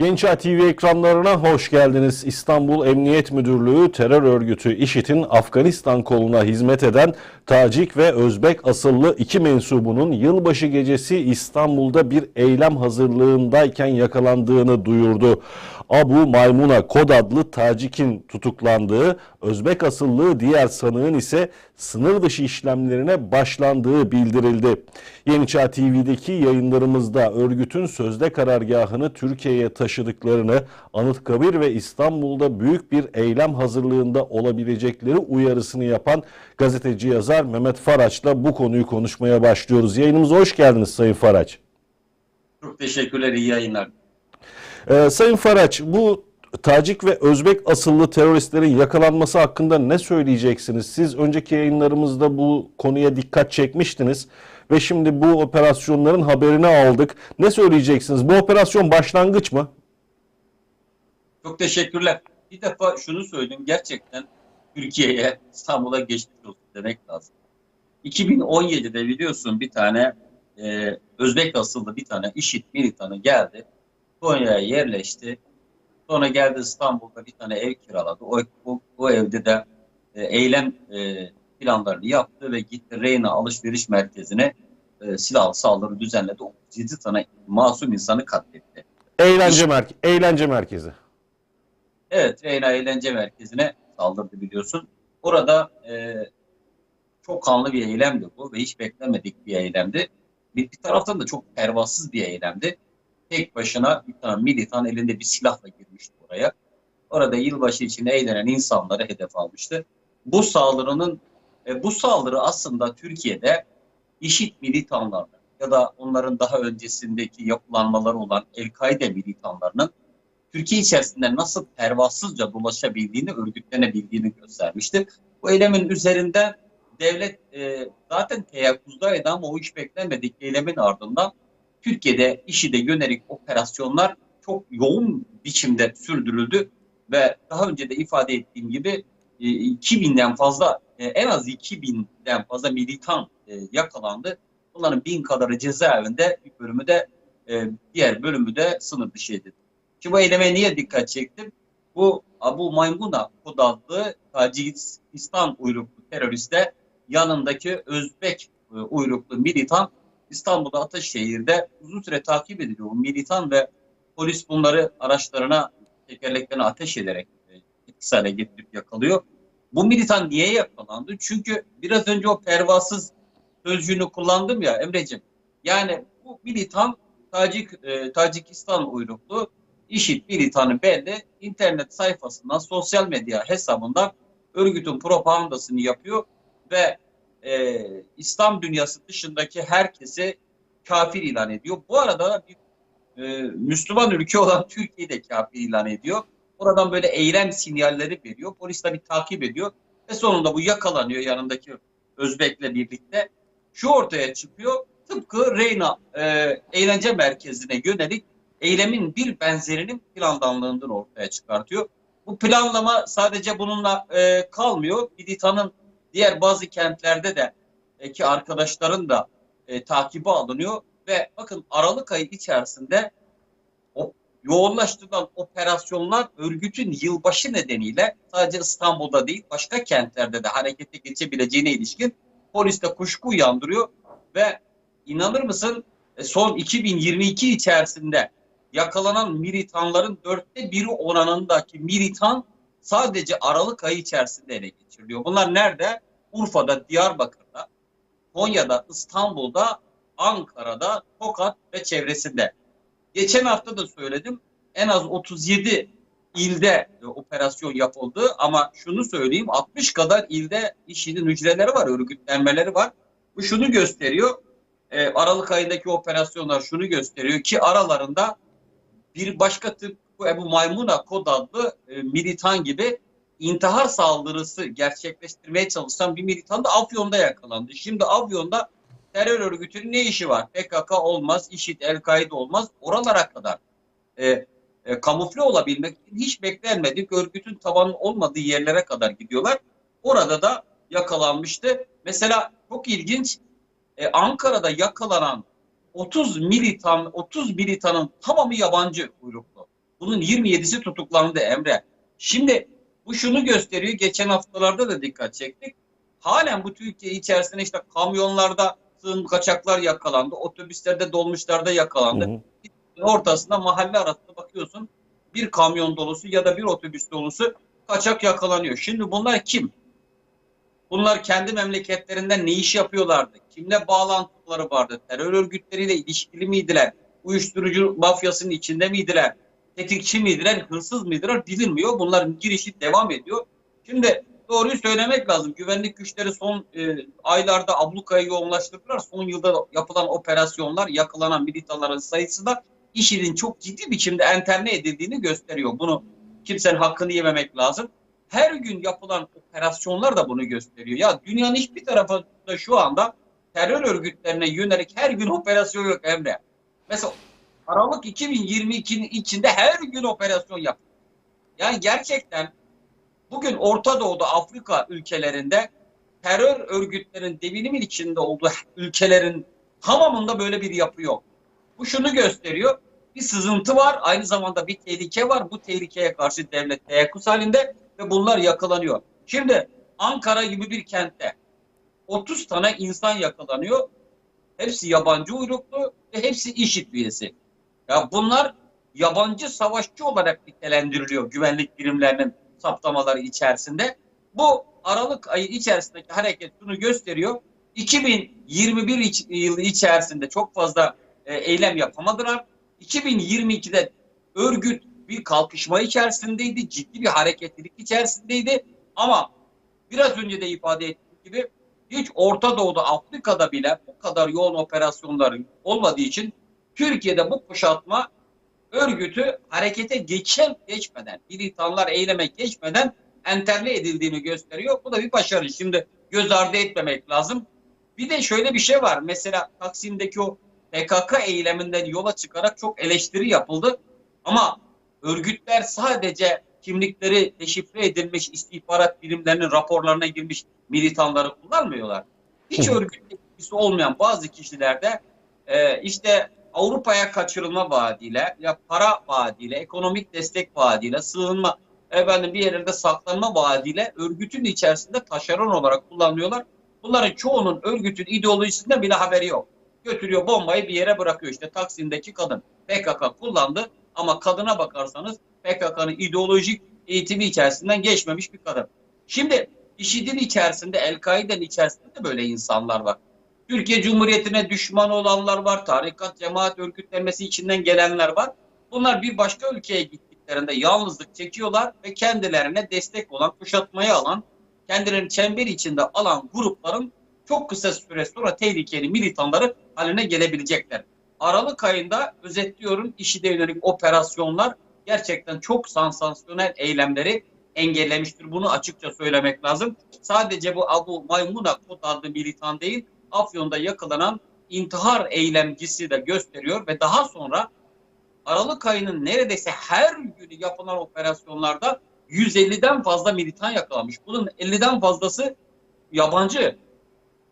Gençler TV ekranlarına hoş geldiniz. İstanbul Emniyet Müdürlüğü terör örgütü IŞİD'in Afganistan koluna hizmet eden Tacik ve Özbek asıllı iki mensubunun yılbaşı gecesi İstanbul'da bir eylem hazırlığındayken yakalandığını duyurdu. Abu Maymuna Kod adlı Tacik'in tutuklandığı, Özbek asıllı diğer sanığın ise sınır dışı işlemlerine başlandığı bildirildi. Yeni Çağ TV'deki yayınlarımızda örgütün sözde karargahını Türkiye'ye taşıdıklarını, Anıtkabir ve İstanbul'da büyük bir eylem hazırlığında olabilecekleri uyarısını yapan gazeteci yazar Mehmet Faraç'la bu konuyu konuşmaya başlıyoruz. Yayınımıza hoş geldiniz Sayın Faraç. Çok teşekkürler, iyi yayınlar. Ee, Sayın Faraç, bu Tacik ve Özbek asıllı teröristlerin yakalanması hakkında ne söyleyeceksiniz? Siz önceki yayınlarımızda bu konuya dikkat çekmiştiniz ve şimdi bu operasyonların haberini aldık. Ne söyleyeceksiniz? Bu operasyon başlangıç mı? Çok teşekkürler. Bir defa şunu söyleyeyim, gerçekten Türkiye'ye, İstanbul'a geçmiş olsun demek lazım. 2017'de biliyorsun bir tane e, Özbek asıllı bir tane IŞİD militanı geldi. Konya'ya yerleşti. Sonra geldi İstanbul'da bir tane ev kiraladı. O, o, o evde de e, eylem e, planlarını yaptı ve gitti Reyna alışveriş merkezine e, silahlı saldırı düzenledi. 37 tane masum insanı katletti. Eğlence, merke eğlence merkezi. Evet, Reyna Eğlence Merkezi'ne saldırdı biliyorsun. Orada e, çok kanlı bir eylemdi bu ve hiç beklemedik bir eylemdi. Bir, bir taraftan da çok pervasız bir eylemdi. Tek başına bir tane militan elinde bir silahla girmişti oraya. Orada yılbaşı için eğlenen insanları hedef almıştı. Bu saldırının, e, bu saldırı aslında Türkiye'de IŞİD militanlarının ya da onların daha öncesindeki yapılanmaları olan El-Kaide militanlarının Türkiye içerisinde nasıl pervasızca dolaşabildiğini, örgütlenebildiğini göstermişti. Bu eylemin üzerinde devlet e, zaten teyakkuzdaydı ama o iş beklenmedik eylemin ardından Türkiye'de IŞİD'e yönelik operasyonlar çok yoğun biçimde sürdürüldü ve daha önce de ifade ettiğim gibi e, 2000'den fazla e, en az 2000'den fazla militan e, yakalandı. Bunların bin kadarı cezaevinde, bir bölümü de e, diğer bölümü de sınır dışı edildi. Şimdi bu eyleme niye dikkat çektim? Bu Abu Maymuna kod Tacikistan uyruklu teröriste yanındaki Özbek e, uyruklu militan İstanbul'da Ataşehir'de uzun süre takip ediliyor. Militan ve polis bunları araçlarına tekerleklerine ateş ederek e, etkisiz hale getirip yakalıyor. Bu militan niye yakalandı? Çünkü biraz önce o pervasız sözcüğünü kullandım ya Emre'cim. Yani bu militan Tacik, e, Tacikistan uyruklu IŞİD militanı belli internet sayfasından, sosyal medya hesabından örgütün propagandasını yapıyor ve e, İslam dünyası dışındaki herkese kafir ilan ediyor. Bu arada bir e, Müslüman ülke olan Türkiye'yi de kafir ilan ediyor. Oradan böyle eylem sinyalleri veriyor. Polis tabii takip ediyor ve sonunda bu yakalanıyor yanındaki Özbek'le birlikte. Şu ortaya çıkıyor. Tıpkı Reyna e, eğlence merkezine yönelik eylemin bir benzerinin planlandığından ortaya çıkartıyor. Bu planlama sadece bununla e, kalmıyor. Militanın diğer bazı kentlerde de e, ki arkadaşların da e, takibi alınıyor ve bakın Aralık ayı içerisinde o yoğunlaştırılan operasyonlar örgütün yılbaşı nedeniyle sadece İstanbul'da değil başka kentlerde de harekete geçebileceğine ilişkin poliste kuşku uyandırıyor ve inanır mısın e, son 2022 içerisinde yakalanan militanların dörtte biri oranındaki militan sadece Aralık ayı içerisinde ele geçiriliyor. Bunlar nerede? Urfa'da, Diyarbakır'da, Konya'da, İstanbul'da, Ankara'da, Tokat ve çevresinde. Geçen hafta da söyledim en az 37 ilde e, operasyon yapıldı ama şunu söyleyeyim 60 kadar ilde işinin hücreleri var, örgütlenmeleri var. Bu şunu gösteriyor. E, Aralık ayındaki operasyonlar şunu gösteriyor ki aralarında bir başka bu Ebu Maymuna kod adlı e, militan gibi intihar saldırısı gerçekleştirmeye çalışan bir militan da Afyon'da yakalandı. Şimdi Afyon'da terör örgütünün ne işi var? PKK olmaz, IŞİD, El-Kaide olmaz. Oralara kadar e, e, kamufle olabilmek hiç beklenmedik örgütün tabanı olmadığı yerlere kadar gidiyorlar. Orada da yakalanmıştı. Mesela çok ilginç e, Ankara'da yakalanan 30 militan 30 militanın tamamı yabancı uyruklu. Bunun 27'si tutuklandı Emre. Şimdi bu şunu gösteriyor. Geçen haftalarda da dikkat çektik. Halen bu Türkiye içerisinde işte kamyonlarda sığın kaçaklar yakalandı. Otobüslerde dolmuşlarda yakalandı. Hı hı. Ortasında mahalle arasında bakıyorsun bir kamyon dolusu ya da bir otobüs dolusu kaçak yakalanıyor. Şimdi bunlar kim? Bunlar kendi memleketlerinde ne iş yapıyorlardı? Kimle bağlantıları vardı? Terör örgütleriyle ilişkili miydiler? Uyuşturucu mafyasının içinde miydiler? Tetikçi miydiler? Hırsız mıydılar? Bilinmiyor. Bunların girişi devam ediyor. Şimdi doğruyu söylemek lazım. Güvenlik güçleri son e, aylarda ablukayı yoğunlaştırdılar. Son yılda yapılan operasyonlar, yakalanan militanların sayısı da IŞİD'in çok ciddi biçimde enterne edildiğini gösteriyor. Bunu kimsenin hakkını yememek lazım. Her gün yapılan operasyonlar da bunu gösteriyor. Ya dünyanın hiçbir tarafında şu anda terör örgütlerine yönelik her gün operasyon yok Emre. Mesela Aralık 2022'nin içinde her gün operasyon yapıyor. Yani gerçekten bugün Orta Doğu'da Afrika ülkelerinde terör örgütlerin devinimin içinde olduğu ülkelerin tamamında böyle bir yapı yok. Bu şunu gösteriyor. Bir sızıntı var. Aynı zamanda bir tehlike var. Bu tehlikeye karşı devlet teyakkuz halinde ve bunlar yakalanıyor. Şimdi Ankara gibi bir kentte 30 tane insan yakalanıyor. Hepsi yabancı uyruklu ve hepsi IŞİD üyesi. Ya bunlar yabancı savaşçı olarak nitelendiriliyor güvenlik birimlerinin saptamaları içerisinde. Bu Aralık ayı içerisindeki hareket bunu gösteriyor. 2021 iç- yılı içerisinde çok fazla e, eylem yapamadılar. 2022'de örgüt bir kalkışma içerisindeydi, ciddi bir hareketlilik içerisindeydi. Ama biraz önce de ifade ettiğim gibi hiç Orta Doğu'da, Afrika'da bile bu kadar yoğun operasyonların olmadığı için Türkiye'de bu kuşatma örgütü harekete geçen geçmeden, militanlar eyleme geçmeden enterle edildiğini gösteriyor. Bu da bir başarı. Şimdi göz ardı etmemek lazım. Bir de şöyle bir şey var. Mesela Taksim'deki o PKK eyleminden yola çıkarak çok eleştiri yapıldı. Ama örgütler sadece kimlikleri deşifre edilmiş istihbarat birimlerinin raporlarına girmiş militanları kullanmıyorlar. Hiç örgüt etkisi olmayan bazı kişilerde e, işte Avrupa'ya kaçırılma vaadiyle, ya para vaadiyle, ekonomik destek vaadiyle, sığınma, efendim bir yerlerde saklanma vaadiyle örgütün içerisinde taşeron olarak kullanıyorlar. Bunların çoğunun örgütün ideolojisinden bile haberi yok. Götürüyor bombayı bir yere bırakıyor işte Taksim'deki kadın. PKK kullandı ama kadına bakarsanız PKK'nın ideolojik eğitimi içerisinden geçmemiş bir kadın. Şimdi IŞİD'in içerisinde, El-Kaide'nin içerisinde de böyle insanlar var. Türkiye Cumhuriyeti'ne düşman olanlar var, tarikat, cemaat örgütlenmesi içinden gelenler var. Bunlar bir başka ülkeye gittiklerinde yalnızlık çekiyorlar ve kendilerine destek olan, kuşatmayı alan, kendilerini çember içinde alan grupların çok kısa süre sonra tehlikeli militanları haline gelebilecekler. Aralık ayında özetliyorum IŞİD'e yönelik operasyonlar gerçekten çok sansasyonel eylemleri engellemiştir. Bunu açıkça söylemek lazım. Sadece bu Abu Maymuna Kod adlı militan değil, Afyon'da yakalanan intihar eylemcisi de gösteriyor ve daha sonra Aralık ayının neredeyse her günü yapılan operasyonlarda 150'den fazla militan yakalamış. Bunun 50'den fazlası yabancı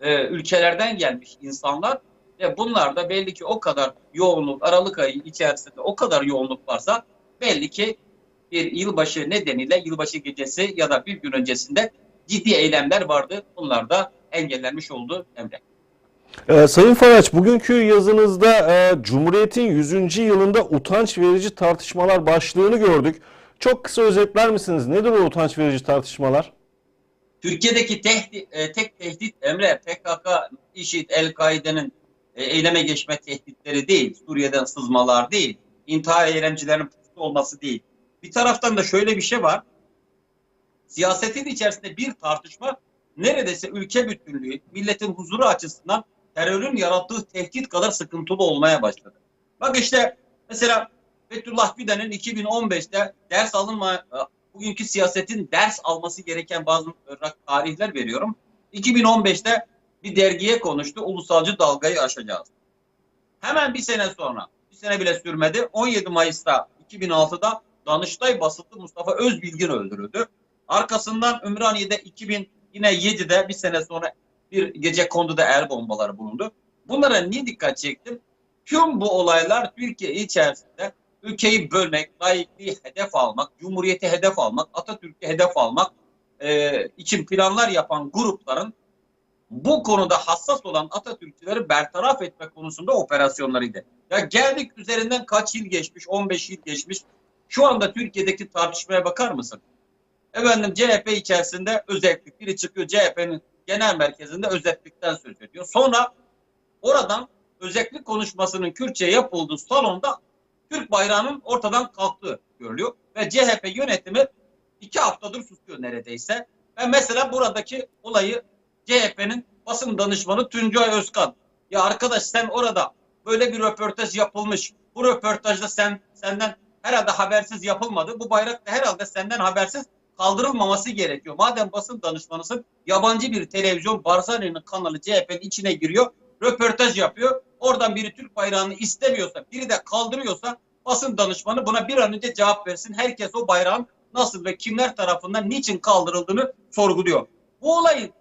e, ülkelerden gelmiş insanlar ve bunlar da belli ki o kadar yoğunluk Aralık ayı içerisinde o kadar yoğunluk varsa belli ki bir yılbaşı nedeniyle yılbaşı gecesi ya da bir gün öncesinde ciddi eylemler vardı. Bunlar da engellenmiş oldu Emre. Ee, Sayın Faraç, bugünkü yazınızda e, Cumhuriyet'in 100. yılında utanç verici tartışmalar başlığını gördük. Çok kısa özetler misiniz? Nedir o utanç verici tartışmalar? Türkiye'deki tehdit, e, tek tehdit Emre PKK, IŞİD, El-Kaide'nin e, eyleme geçme tehditleri değil. Suriye'den sızmalar değil. İntihar eylemcilerinin pusu olması değil. Bir taraftan da şöyle bir şey var. Siyasetin içerisinde bir tartışma neredeyse ülke bütünlüğü, milletin huzuru açısından terörün yarattığı tehdit kadar sıkıntılı olmaya başladı. Bak işte mesela Fethullah Gülen'in 2015'te ders alınma bugünkü siyasetin ders alması gereken bazı tarihler veriyorum. 2015'te bir dergiye konuştu. Ulusalcı dalgayı aşacağız. Hemen bir sene sonra, bir sene bile sürmedi. 17 Mayıs'ta 2006'da Danıştay basıtlı Mustafa Özbilgin öldürüldü. Arkasından Ümraniye'de 2000 yine 7'de bir sene sonra bir gece konduda el bombaları bulundu. Bunlara niye dikkat çektim? Tüm bu olaylar Türkiye içerisinde ülkeyi bölmek, layıklığı hedef almak, cumhuriyeti hedef almak, Atatürk'ü hedef almak e, için planlar yapan grupların bu konuda hassas olan Atatürkçüleri bertaraf etme konusunda operasyonlarıydı. Ya geldik üzerinden kaç yıl geçmiş, 15 yıl geçmiş. Şu anda Türkiye'deki tartışmaya bakar mısın? Efendim CHP içerisinde özellik biri çıkıyor CHP'nin genel merkezinde özellikten söz ediyor. Sonra oradan özellik konuşmasının Kürtçe yapıldığı salonda Türk bayrağının ortadan kalktığı görülüyor. Ve CHP yönetimi iki haftadır susuyor neredeyse. Ve mesela buradaki olayı CHP'nin basın danışmanı Tuncay Özkan. Ya arkadaş sen orada böyle bir röportaj yapılmış. Bu röportajda sen senden herhalde habersiz yapılmadı. Bu bayrak da herhalde senden habersiz kaldırılmaması gerekiyor. Madem basın danışmanısın yabancı bir televizyon Barzani'nin kanalı CHP'nin içine giriyor. Röportaj yapıyor. Oradan biri Türk bayrağını istemiyorsa, biri de kaldırıyorsa basın danışmanı buna bir an önce cevap versin. Herkes o bayrağın nasıl ve kimler tarafından niçin kaldırıldığını sorguluyor. Bu olayın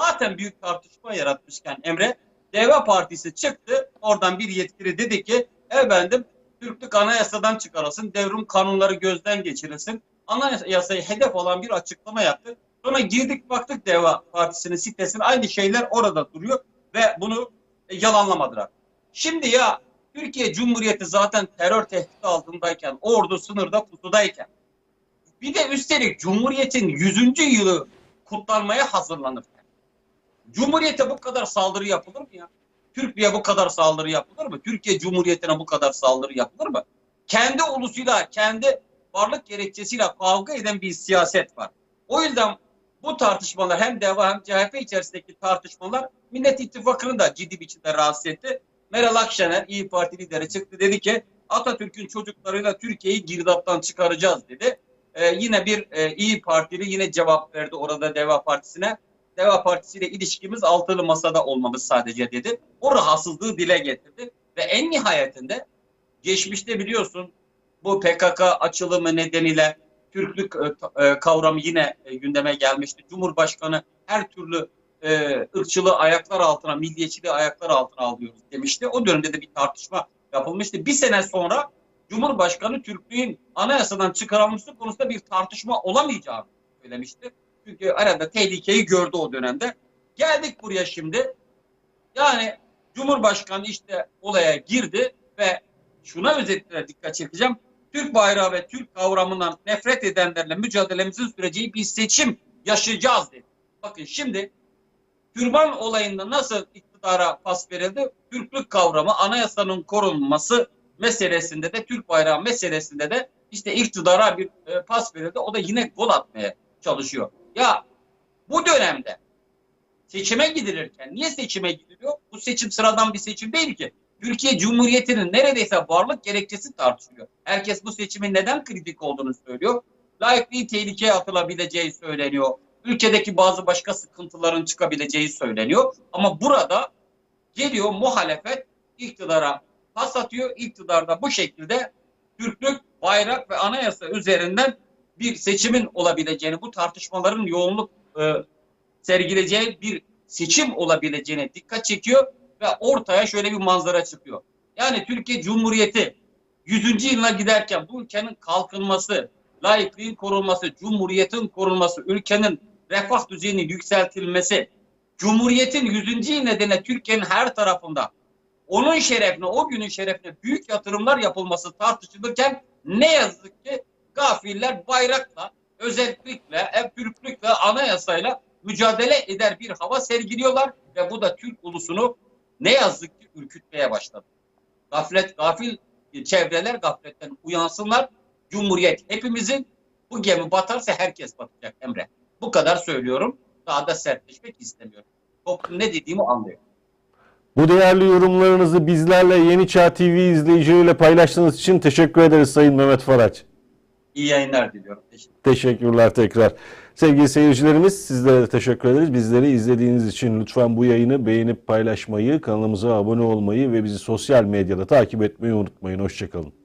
zaten büyük tartışma yaratmışken Emre Deva Partisi çıktı. Oradan bir yetkili dedi ki efendim Türklük anayasadan çıkarılsın, devrim kanunları gözden geçirilsin. Anayasayı hedef olan bir açıklama yaptı. Sonra girdik baktık Deva Partisi'nin sitesine aynı şeyler orada duruyor ve bunu e, yalanlamadılar. Şimdi ya Türkiye Cumhuriyeti zaten terör tehdidi altındayken, ordu sınırda pusudayken bir de üstelik Cumhuriyet'in 100. yılı kutlanmaya hazırlanırken Cumhuriyete bu kadar saldırı yapılır mı ya? Türkiye'ye bu kadar saldırı yapılır mı? Türkiye Cumhuriyeti'ne bu kadar saldırı yapılır mı? Kendi ulusuyla, kendi varlık gerekçesiyle kavga eden bir siyaset var. O yüzden bu tartışmalar hem DEVA hem CHP içerisindeki tartışmalar Millet İttifakı'nı da ciddi biçimde rahatsız etti. Meral Akşener İyi Parti lideri çıktı dedi ki Atatürk'ün çocuklarıyla Türkiye'yi girdaptan çıkaracağız dedi. Ee, yine bir e, İyi Partili yine cevap verdi orada DEVA Partisi'ne. DEVA Partisi ile ilişkimiz altılı masada olmamız sadece dedi. O rahatsızlığı dile getirdi. Ve en nihayetinde geçmişte biliyorsun bu PKK açılımı nedeniyle Türklük e, e, kavramı yine e, gündeme gelmişti. Cumhurbaşkanı her türlü ırkçılığı ayaklar altına, milliyetçiliği ayaklar altına alıyoruz demişti. O dönemde de bir tartışma yapılmıştı. Bir sene sonra Cumhurbaşkanı Türklüğün anayasadan çıkarılması konusunda bir tartışma olamayacağını söylemişti. Çünkü arada tehlikeyi gördü o dönemde. Geldik buraya şimdi. Yani Cumhurbaşkanı işte olaya girdi ve şuna özellikle dikkat çekeceğim. Türk bayrağı ve Türk kavramından nefret edenlerle mücadelemizin süreceği bir seçim yaşayacağız dedi. Bakın şimdi türban olayında nasıl iktidara pas verildi? Türklük kavramı anayasanın korunması meselesinde de Türk bayrağı meselesinde de işte iktidara bir e, pas verildi. O da yine gol atmaya çalışıyor. Ya bu dönemde seçime gidilirken niye seçime gidiliyor? Bu seçim sıradan bir seçim değil ki. Türkiye Cumhuriyeti'nin neredeyse varlık gerekçesi tartışılıyor. Herkes bu seçimin neden kritik olduğunu söylüyor. Layıklığı tehlikeye atılabileceği söyleniyor. Ülkedeki bazı başka sıkıntıların çıkabileceği söyleniyor. Ama burada geliyor muhalefet iktidara pas atıyor. İktidar da bu şekilde Türklük, bayrak ve anayasa üzerinden bir seçimin olabileceğini, bu tartışmaların yoğunluk e, sergileyeceği bir seçim olabileceğine dikkat çekiyor ve ortaya şöyle bir manzara çıkıyor. Yani Türkiye Cumhuriyeti 100. yılına giderken bu ülkenin kalkınması, layıklığın korunması, cumhuriyetin korunması, ülkenin refah düzeyinin yükseltilmesi, Cumhuriyetin 100. yıl nedeniyle Türkiye'nin her tarafında onun şerefine, o günün şerefine büyük yatırımlar yapılması tartışılırken ne yazık ki gafiller bayrakla, özellikle, ev Türklükle, anayasayla mücadele eder bir hava sergiliyorlar ve bu da Türk ulusunu ne yazık ki ürkütmeye başladı. Gaflet, gafil çevreler gafletten uyansınlar. Cumhuriyet hepimizin bu gemi batarsa herkes batacak Emre. Bu kadar söylüyorum. Daha da sertleşmek istemiyorum. Toplum ne dediğimi anlıyor. Bu değerli yorumlarınızı bizlerle Yeni Çağ TV izleyicileriyle paylaştığınız için teşekkür ederiz Sayın Mehmet Faraç. İyi yayınlar diliyorum. Teşekkür Teşekkürler tekrar. Sevgili seyircilerimiz sizlere de teşekkür ederiz. Bizleri izlediğiniz için lütfen bu yayını beğenip paylaşmayı, kanalımıza abone olmayı ve bizi sosyal medyada takip etmeyi unutmayın. Hoşçakalın.